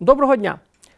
Доброго дня!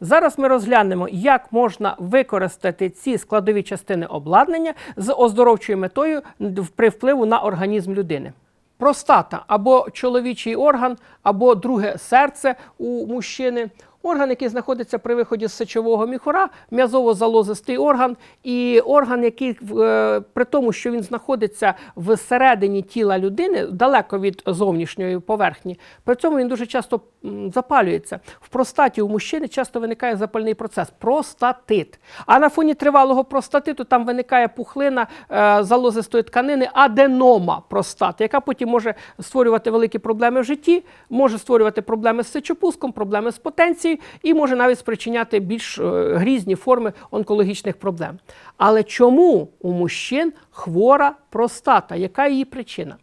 Зараз ми розглянемо, як можна використати ці складові частини обладнання з оздоровчою метою при впливу на організм людини. Простата або чоловічий орган, або друге серце у мужчини. Орган, який знаходиться при виході з сечового міхура, м'язово-залозистий орган, і орган, який е, при тому, що він знаходиться всередині тіла людини, далеко від зовнішньої поверхні, при цьому він дуже часто запалюється. В простаті у мужчини часто виникає запальний процес простатит. А на фоні тривалого простатиту там виникає пухлина е, залозистої тканини, аденома простати, яка потім може створювати великі проблеми в житті, може створювати проблеми з сечопуском, проблеми з потенцією і може навіть спричиняти більш е, грізні форми онкологічних проблем. Але чому у мужчин хвора простата? Яка її причина?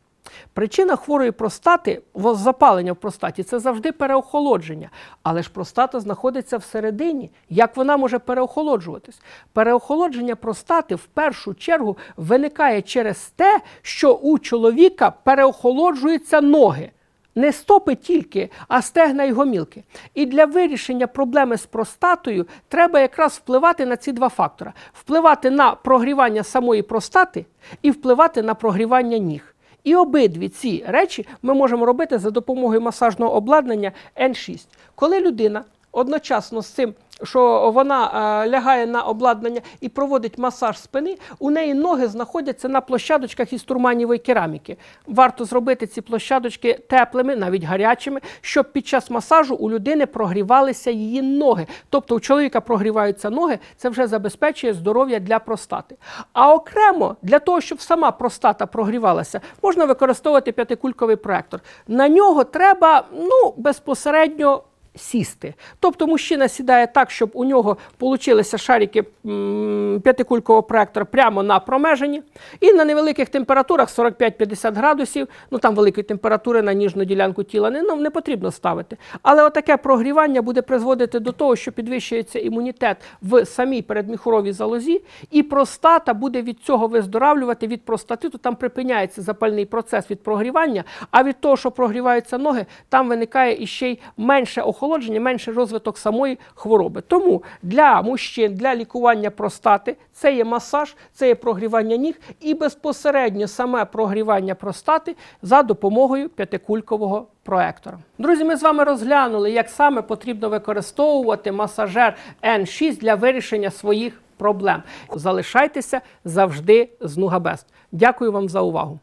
Причина хворої простати, запалення в простаті це завжди переохолодження. Але ж простата знаходиться всередині. Як вона може переохолоджуватись? Переохолодження простати в першу чергу виникає через те, що у чоловіка переохолоджуються ноги. Не стопи тільки, а стегна й гомілки. І для вирішення проблеми з простатою треба якраз впливати на ці два фактори: впливати на прогрівання самої простати і впливати на прогрівання ніг. І обидві ці речі ми можемо робити за допомогою масажного обладнання N6. Коли людина одночасно з цим, що вона е, лягає на обладнання і проводить масаж спини, у неї ноги знаходяться на площадочках із турманівої кераміки. Варто зробити ці площадочки теплими, навіть гарячими, щоб під час масажу у людини прогрівалися її ноги. Тобто у чоловіка прогріваються ноги, це вже забезпечує здоров'я для простати. А окремо для того, щоб сама простата прогрівалася, можна використовувати п'ятикульковий проектор. На нього треба ну, безпосередньо сісти. Тобто мужчина сідає так, щоб у нього получилися шарики п'ятикулькового проектора прямо на промежині. І на невеликих температурах 45-50 градусів, ну там великої температури на ніжну ділянку тіла не, ну, не потрібно ставити. Але отаке прогрівання буде призводити до того, що підвищується імунітет в самій передміхуровій залозі, і простата буде від цього виздоравлювати від простатиту. Там припиняється запальний процес від прогрівання, а від того, що прогріваються ноги, там виникає іще й менше охолодження, менше розвиток самої хвороби. Тому для мужчин, для лікування простати це є масаж, це є прогрівання ніг і безпосередньо саме прогрівання простати за допомогою п'ятикулькового проектора. Друзі, ми з вами розглянули, як саме потрібно використовувати масажер N6 для вирішення своїх проблем. Залишайтеся завжди з Нугабест. Дякую вам за увагу.